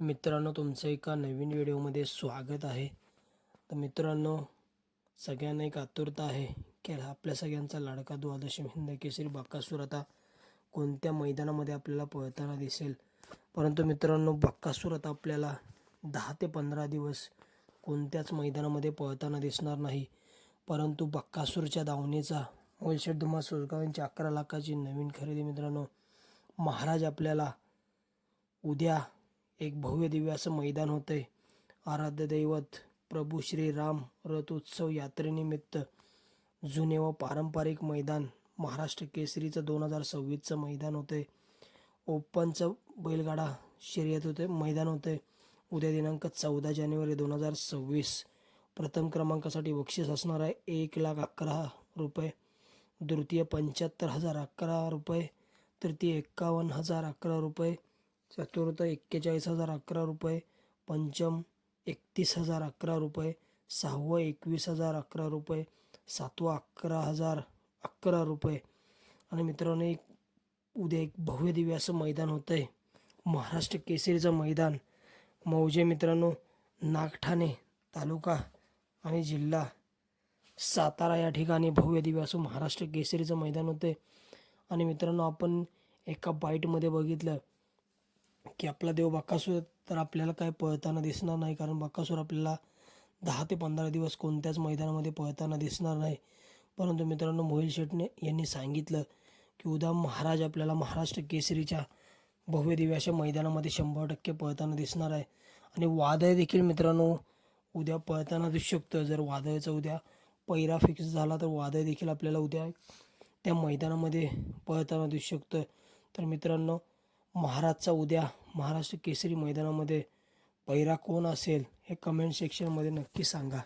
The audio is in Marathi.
मित्रांनो तुमचं एका नवीन व्हिडिओमध्ये स्वागत आहे. तर मित्रांनो सगळ्यांना एक आतुरता आहे की आपल्या सगळ्यांचा लाडका द्वादशी हिंद केसरी बाकासूर आता कोणत्या मैदानामध्ये आपल्याला पळताना दिसेल? परंतु मित्रांनो बाकासूर आता आपल्याला दहा ते पंधरा दिवस कोणत्याच मैदानामध्ये पळताना दिसणार नाही. परंतु बक्कासूरच्या दावणीचा होलशेट धुमा सुरगाव यांची अकरा लाखाची नवीन खरेदी मित्रांनो महाराज आपल्याला उद्या एक भव्य दिव्य असं मैदान होतंय. आराध्य दैवत प्रभू श्रीराम रथोत्सव यात्रेनिमित्त जुने व पारंपरिक मैदान महाराष्ट्र केसरीचं दोन हजार सव्वीसचं मैदान होतंय. ओपनचं बैलगाडा शर्यत होते मैदान होते उद्या दिनांक चौदा जानेवारी दोन हजार सव्वीस. प्रथम क्रमांकासाठी बक्षीस असणार आहे एक लाख अकरा रुपये. द्वितीय पंच्याहत्तर हजार अकरा रुपये. तृतीय एक्कावन्न हजार अकरा रुपये. चतुर्थ एक्केचाळीस हजार अकरा रुपये पंचम एकतीस हजार अकरा रुपये सहावं एकवीस हजार अकरा रुपये सातवं अकरा हजार अकरा रुपये. आणि मित्रांनो एक उद्या एक भव्य दिव्य असं मैदान होतं आहे महाराष्ट्र केसरीचं मैदान. मौजे मित्रांनो नागठाणे तालुका आणि जिल्हा सातारा या ठिकाणी भव्य दिव्य असं महाराष्ट्र केसरीचं मैदान होते आणि मित्रांनो आपण एका बाईटमध्ये बघितलं की आपला देव बाकासूर तर आपल्याला काय पळताना दिसणार नाही कारण बाकासूर आपल्याला दहा ते पंधरा दिवस कोणत्याच मैदानामध्ये पळताना दिसणार नाही. परंतु मित्रांनो मोहिल शेटने यांनी सांगितलं की उद्या महाराज आपल्याला महाराष्ट्र केसरीच्या भव्य मैदानामध्ये शंभर टक्के पळताना दिसणार आहे. आणि वादळ देखील मित्रांनो उद्या पळताना दिसू शकतं. जर वादळचा उद्या पैरा फिक्स झाला तर वादळ देखील आपल्याला उद्या त्या मैदानामध्ये पळताना दिसू शकतं. तर मित्रांनो महाराजचा उद्या महाराष्ट्र केसरी मैदानामध्ये पैरा कोण असेल हे कमेंट सेक्शनमध्ये नक्की सांगा.